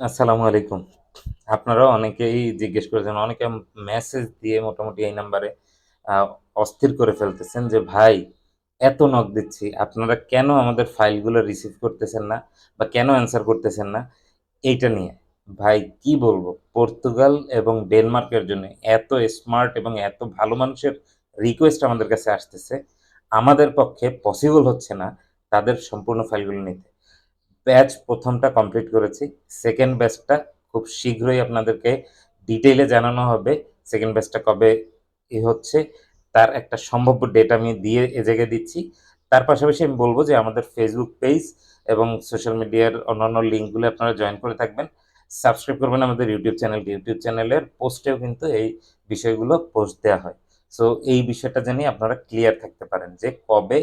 আসসালামু আলাইকুম। আপনারা অনেকেই জিজ্ঞেস করেছেন, অনেকে মেসেজ দিয়ে মোটামুটি এই নাম্বারে অস্থির করে ফেলতেছেন যে, "ভাই এত নক দিচ্ছি, আপনারা কেন আমাদের ফাইলগুলো রিসিভ করতেছেন না বা কেন অ্যান্সার করতেছেন না?" এইটা নিয়ে। ভাই কি বলব? পর্তুগাল এবং ডেনমার্কের জন্য এত স্মার্ট এবং এত ভালো মানুষের রিকোয়েস্ট আমাদের কাছে আসতেছে, আমাদের পক্ষে পসিবল হচ্ছে না তাদের সম্পূর্ণ ফাইলগুলো নিতে। ব্যাচ প্রথমটা কমপ্লিট করেছি। সেকেন্ড ব্যাচটা খুব শীঘ্রই আপনাদেরকে ডিটেইলে জানানো হবে। সেকেন্ড ব্যাচটা কবে এ হচ্ছে, তার একটা সম্ভাব্য ডেট আমি দিয়ে এ জায়গায় দিচ্ছি। তার পাশাপাশি আমি বলব যে আমাদের ফেসবুক পেজ এবং সোশ্যাল মিডিয়ার অন্যান্য লিঙ্কগুলো আপনারা জয়েন করে থাকবেন। সাবস্ক্রাইব করবেন আমাদের ইউটিউব চ্যানেলকে। ইউটিউব চ্যানেলের পোস্টেও কিন্তু এই বিষয়গুলো পোস্ট দেওয়া হয়। সো এই বিষয়টা জানি আপনারা ক্লিয়ার থাকতে পারেন যে কবে,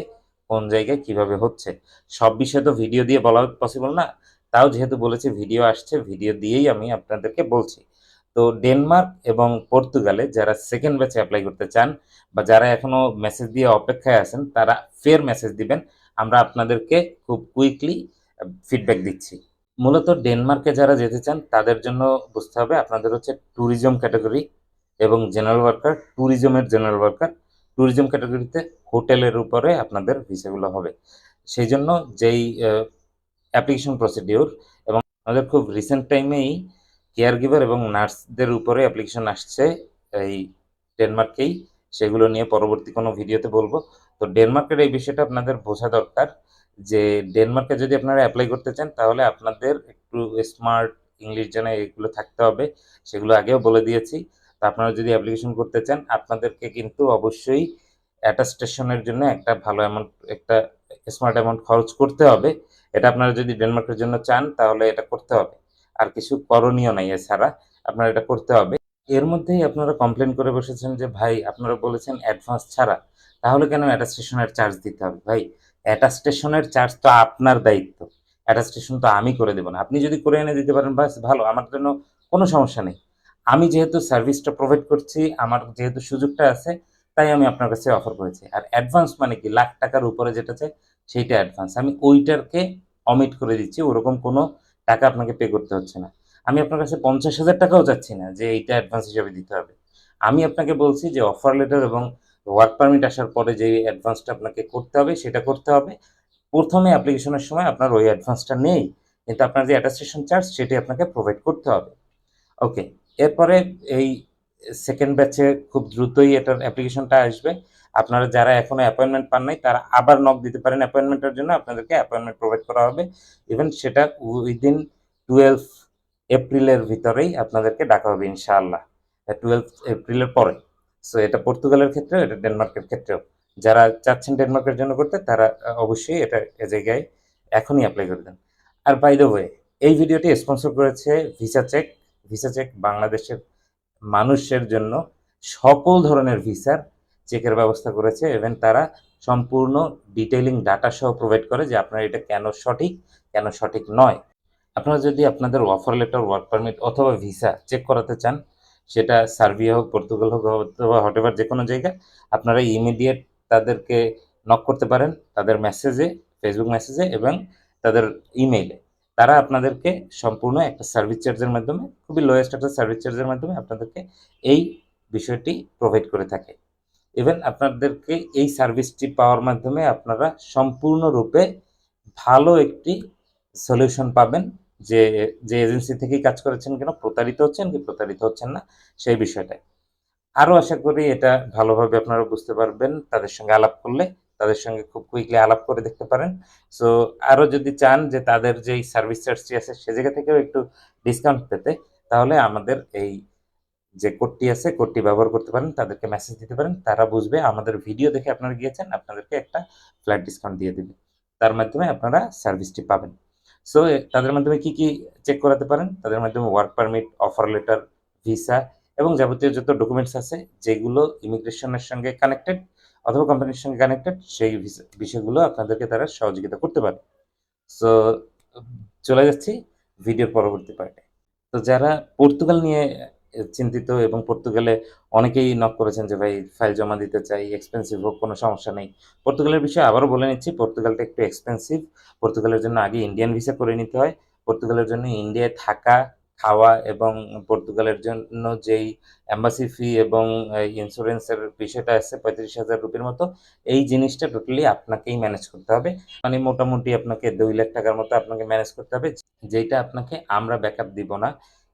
কোন জায়গায়, কীভাবে হচ্ছে। সব বিষয়ে তো ভিডিও দিয়ে বলা পসিবল না। তাও যেহেতু বলেছি ভিডিও আসছে, ভিডিও দিয়েই আমি আপনাদেরকে বলছি। তো ডেনমার্ক এবং পর্তুগালে যারা সেকেন্ড ব্যাচে অ্যাপ্লাই করতে চান বা যারা এখনও মেসেজ দিয়ে অপেক্ষায় আছেন, তারা ফের মেসেজ দিবেন। আমরা আপনাদেরকে খুব কুইকলি ফিডব্যাক দিচ্ছি। মূলত ডেনমার্কে যারা যেতে চান তাদের জন্য বুঝতে হবে আপনাদের হচ্ছে ট্যুরিজম ক্যাটাগরি এবং জেনারেল ওয়ার্কার, ট্যুরিজমের জেনারেল ওয়ার্কার। ট্যুরিজম ক্যাটেগরিতে হোটেলের উপরে আপনাদের ভিসাগুলো হবে। সেই জন্য যেই অ্যাপ্লিকেশন প্রসিডিউর এবং আমাদের খুব রিসেন্ট টাইমেই কেয়ার গিভার এবং নার্সদের উপরে অ্যাপ্লিকেশন আসছে এই ডেনমার্কেই। সেগুলো নিয়ে পরবর্তী কোনো ভিডিওতে বলব। তো ডেনমার্কের এই বিষয়টা আপনাদের বোঝা দরকার যে ডেনমার্কে যদি আপনারা অ্যাপ্লাই করতে চান, তাহলে আপনাদের একটু স্মার্ট ইংলিশ জানা এগুলো থাকতে হবে। সেগুলো আগেও বলে দিয়েছি। তো আপনারা যদি অ্যাপ্লিকেশন করতে চান আপনাদেরকে কিন্তু অবশ্যই অ্যাটাস্টেশনের জন্য একটা ভালো অ্যামাউন্ট একটা স্মার্ট অ্যামাউন্ট খরচ করতে হবে। এটা আপনারা যদি ডেনমার্কের জন্য চান তাহলে এটা করতে হবে। আর কিছু করণীয় নাই এছাড়া। আপনার এটা করতে হবে। এর মধ্যেই আপনারা কমপ্লেন করে বসেছেন যে, "ভাই আপনারা বলেছেন অ্যাডভান্স ছাড়া। তাহলে কেন অ্যাটাস্টেশনের চার্জ দিতে হবে?" ভাই অ্যাটাস্টেশনের চার্জ তো আপনার দায়িত্ব। অ্যাটাস্টেশন তো আমি করে দেব না। আপনি যদি করে এনে দিতে পারেন বাস ভালো। আমার জন্য কোনো সমস্যা নেই। আমি যেহেতু সার্ভিসটা প্রোভাইড করছি, আমার যেহেতু সুযোগটা আছে, তাই আমি আপনার কাছে অফার করেছি। আর অ্যাডভান্স মানে কি? লাখ টাকার উপরে যেটা চাই সেইটা অ্যাডভান্স। আমি ওইটারকে অমিট করে দিচ্ছি। ওরকম কোনো টাকা আপনাকে পে করতে হচ্ছে না। আমি আপনার কাছে ৫০,০০০ টাকাও চাচ্ছি না যে এইটা অ্যাডভান্স হিসাবে দিতে হবে। আমি আপনাকে বলছি যে অফার লেটার এবং ওয়ার্ক পারমিট আসার পরে যে অ্যাডভান্সটা আপনাকে করতে হবে সেটা করতে হবে। প্রথমে অ্যাপ্লিকেশনের সময় আপনার ওই অ্যাডভান্সটা নেই। কিন্তু আপনার যে অ্যাটাস্টেশন চার্জ সেটি আপনাকে প্রোভাইড করতে হবে। ওকে। এরপরে এই সেকেন্ড ব্যাচে খুব দ্রুতই এটার অ্যাপ্লিকেশনটা আসবে। আপনারা যারা এখনও অ্যাপয়েন্টমেন্ট পান নাই তারা আবার নক দিতে পারেন অ্যাপয়েন্টমেন্টের জন্য। আপনাদেরকে অ্যাপয়েন্টমেন্ট প্রোভাইড করা হবে। ইভেন সেটা উইদিন 12 এপ্রিলের ভিতরেই আপনাদেরকে ডাকা হবে ইনশাআল্লাহ। টুয়েলভ এপ্রিলের পরে। সো এটা পর্তুগালের ক্ষেত্রেও, এটা ডেনমার্কের ক্ষেত্রেও। যারা চাচ্ছেন ডেনমার্কের জন্য করতে তারা অবশ্যই এটা এ জায়গায় এখনই অ্যাপ্লাই করে দেন। আর বাই দ্য ওয়ে এই ভিডিওটি স্পন্সর করেছে ভিসা চেক। ভিসা চেক বাংলাদেশের মানুষের জন্য সকল ধরনের ভিসার চেকের ব্যবস্থা করেছে। ইভেন তারা সম্পূর্ণ ডিটেইলিং ডাটা সহ প্রোভাইড করে যে আপনার এটা কেন সঠিক, কেন সঠিক নয়। আপনারা যদি আপনাদের অফার লেটার, ওয়ার্ক পারমিট অথবা ভিসা চেক করাতে চান, সেটা সার্বিয়া হোক, পর্তুগাল হোক অথবা হটেভার যে কোনো জায়গা, আপনারা ইমিডিয়েট তাদেরকে নক করতে পারেন তাদের মেসেজে, ফেসবুক মেসেজে এবং তাদের ইমেইলে। তারা আপনাদেরকে সম্পূর্ণ একটা সার্ভিস চার্জের মাধ্যমে, খুবই লোয়েস্ট একটা সার্ভিস চার্জের মাধ্যমে আপনাদেরকে এই বিষয়টি প্রোভাইড করে থাকে। ইভেন আপনাদেরকে এই সার্ভিসটি পাওয়ার মাধ্যমে আপনারা সম্পূর্ণরূপে ভালো একটি সলিউশন পাবেন যে, যে এজেন্সি থেকেই কাজ করেছেন কেন প্রতারিত হচ্ছেন কি প্রতারিত হচ্ছেন না সেই বিষয়টায়। আরও আশা করি এটা ভালোভাবে আপনারা বুঝতে পারবেন তাদের সঙ্গে আলাপ করলে। তাদের সঙ্গে খুব কুইকলি আলাপ করে দেখতে পারেন। সো আরও যদি চান যে তাদের যেই সার্ভিস চার্জটি আছে সে জায়গা থেকেও একটু ডিসকাউন্ট পেতে, তাহলে আমাদের এই যে কোডটি আছে কোডটি ব্যবহার করতে পারেন। তাদেরকে মেসেজ দিতে পারেন। তারা বুঝবে আমাদের ভিডিও দেখে আপনারা গিয়েছেন, আপনাদেরকে একটা ফ্ল্যাট ডিসকাউন্ট দিয়ে দিবে। তার মাধ্যমে আপনারা সার্ভিসটি পাবেন। সো তাদের মাধ্যমে কি, কি চেক করাতে পারেন? তাদের মাধ্যমে work permit, offer letter, visa এবং যাবতীয় যত ডকুমেন্টস আছে যেগুলো ইমিগ্রেশনের সঙ্গে কানেক্টেড অথবা কোম্পানির সঙ্গে কানেক্টেড সেই বিষয়গুলো আপনাদেরকে তারা সহযোগিতা করতে পারে। সো চলে যাচ্ছি ভিডিওর পরবর্তী পার্টে। তো যারা পর্তুগাল নিয়ে চিন্তিত এবং পর্তুগালে অনেকেই নক করেছেন যে, "ভাই ফাইল জমা দিতে চাই, এক্সপেন্সিভ হোক কোনো সমস্যা নেই।" পর্তুগালের বিষয়ে আবারও বলে নিচ্ছি, পর্তুগালটা একটু এক্সপেনসিভ। পর্তুগালের জন্য আগে ইন্ডিয়ান ভিসা করে নিতে হয়। পর্তুগালের জন্য ইন্ডিয়ায় থাকা খাওয়া এবং পর্তুগালের জন্য যেই এম্বাসি ফি এবং ইন্স্যুরেন্সের বিষয়টা আছে পঁয়ত্রিশ হাজার রুপির মতো, এই জিনিসটা টোটালি আপনাকেই ম্যানেজ করতে হবে। মানে মোটামুটি আপনাকে দুই লাখ টাকার মতো আপনাকে ম্যানেজ করতে হবে যেটা আপনাকে আমরা ব্যাকআপ দিব না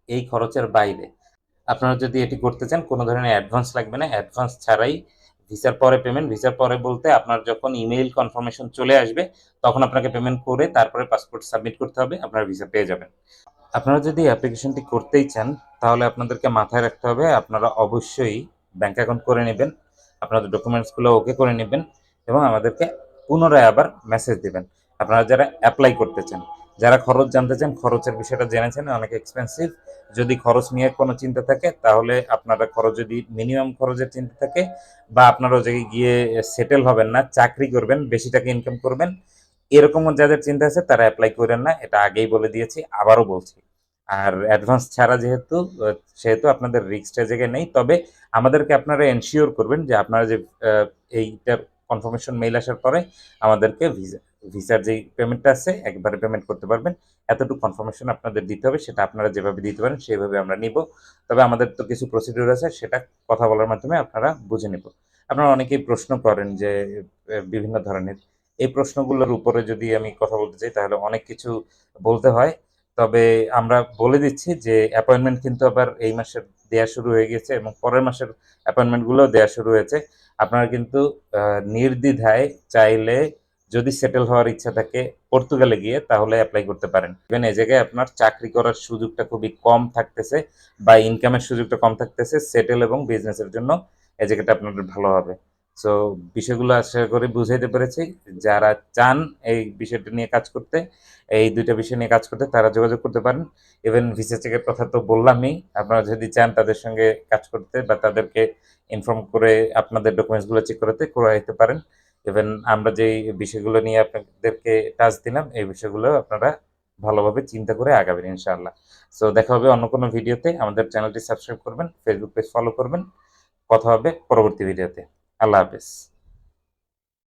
এই খরচের বাইরে। আপনারা যদি এটি করতে চান, কোনো ধরনের অ্যাডভান্স লাগবে না। অ্যাডভান্স ছাড়াই ভিসার পরে পেমেন্ট ভিসার পরে বলতে আপনার যখন ইমেইল কনফার্মেশন চলে আসবে, তখন আপনাকে পেমেন্ট করে তারপরে পাসপোর্ট সাবমিট করতে হবে, আপনার ভিসা পেয়ে যাবেন। আপনারা যদি অ্যাপ্লিকেশনটি করতেই চান, তাহলে আপনাদেরকে মাথায় রাখতে হবে, আপনারা অবশ্যই ব্যাঙ্ক অ্যাকাউন্ট করে নেবেন, আপনাদের ডকুমেন্টসগুলো ওকে করে নেবেন এবং আমাদেরকে পুনরায় আবার মেসেজ দেবেন। আপনারা যারা অ্যাপ্লাই করতে চান, যারা খরচ জানতে চান, খরচের বিষয়টা জেনেছেন অনেক এক্সপেন্সিভ যদি খরচ নিয়ে কোনো চিন্তা থাকে, তাহলে আপনারা খরচ যদি মিনিমাম খরচের চিন্তা থাকে, বা আপনারা ওই জায়গায় গিয়ে সেটেল হবেন না, চাকরি করবেন, বেশি টাকা ইনকাম করবেন এরকম যাদের চিন্তা আছে, তারা অ্যাপ্লাই করেন না। এটা আগেই বলে দিয়েছি, আবারও বলছি। আর অ্যাডভান্স ছাড়া যেহেতু, সেহেতু আপনাদের রিস্কটা জায়গায় নেই। তবে আমাদেরকে আপনারা এনশিওর করবেন যে আপনারা যে এইটার কনফার্মেশন মেইল আসার পরে আমাদেরকে ভিসা ভিসার যে পেমেন্টটা আছে, একবারে পেমেন্ট করতে পারবেন। এতটুকু কনফার্মেশন আপনাদের দিতে হবে, সেটা আপনারা যেভাবে দিতে পারেন সেইভাবে আমরা নিব। তবে আমাদের তো কিছু প্রসিডিউর আছে, সেটা কথা বলার মাধ্যমে আপনারা বুঝে নেব। আপনারা অনেকেই প্রশ্ন করেন যে বিভিন্ন ধরনের এই প্রশ্নগুলোর উপরে যদি আমি কথা বলতে চাই, তাহলে অনেক কিছু বলতে হয়। তবে আমরা বলে দিচ্ছি যে অ্যাপয়েন্টমেন্ট কিন্তু আবার এই মাসের দেয়া শুরু হয়ে গেছে এবং পরের মাসের অ্যাপয়েন্টমেন্টগুলোও দেয়া শুরু হয়েছে। আপনারা কিন্তু নির্দ্বিধায় চাইলে যদি সেটেল হওয়ার ইচ্ছা থাকে পর্তুগালে গিয়ে তাহলে অ্যাপ্লাই করতে পারেন। ইভেন এই জায়গায় আপনার চাকরি করার সুযোগটা খুবই কম থাকতেছে বা ইনকামের সুযোগটা কম থাকতেছে সেটেল এবং বিজনেসের জন্য এই জায়গাটা আপনাদের ভালো হবে। সো বিষয়গুলো আশা করি বুঝাইতে পেরেছি। যারা চান এই বিষয়টা নিয়ে কাজ করতে, এই দুইটা বিষয় নিয়ে কাজ করতে, তারা যোগাযোগ করতে পারেন। ইভেন ভিসা চেকের কথা তো বললামই। আপনারা যদি চান তাদের সঙ্গে কাজ করতে বা তাদেরকে ইনফর্ম করে আপনাদের ডকুমেন্টসগুলো চেক করাতে করে দিতে পারেন। ইভেন আমরা যেই বিষয়গুলো নিয়ে আপনাদেরকে টাচ দিলাম, এই বিষয়গুলো আপনারা ভালোভাবে চিন্তা করে আগাবেন ইনশাআল্লাহ। সো দেখা হবে অন্য কোনো ভিডিওতে আমাদের চ্যানেলটি সাবস্ক্রাইব করবেন ফেসবুক পেজ ফলো করবেন। কথা হবে পরবর্তী ভিডিওতে আল্লাহ হাফেজ